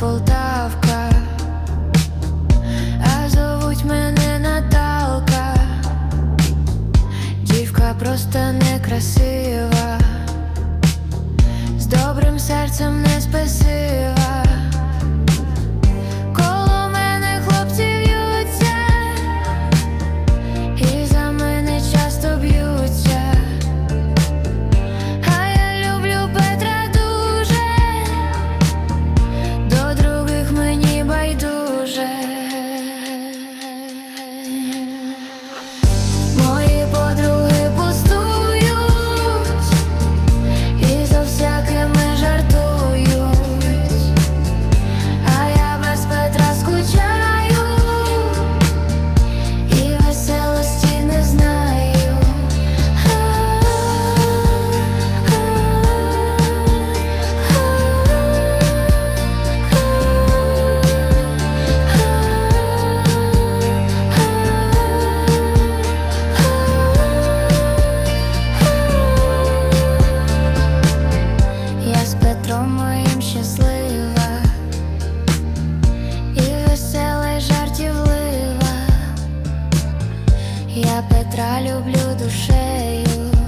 Полтавка, а зовуть мене Наталка, дівка просто некрасива, з добрим серцем не спесива. Моїм щаслива і весела, і жартівлива. Я Петра люблю душею.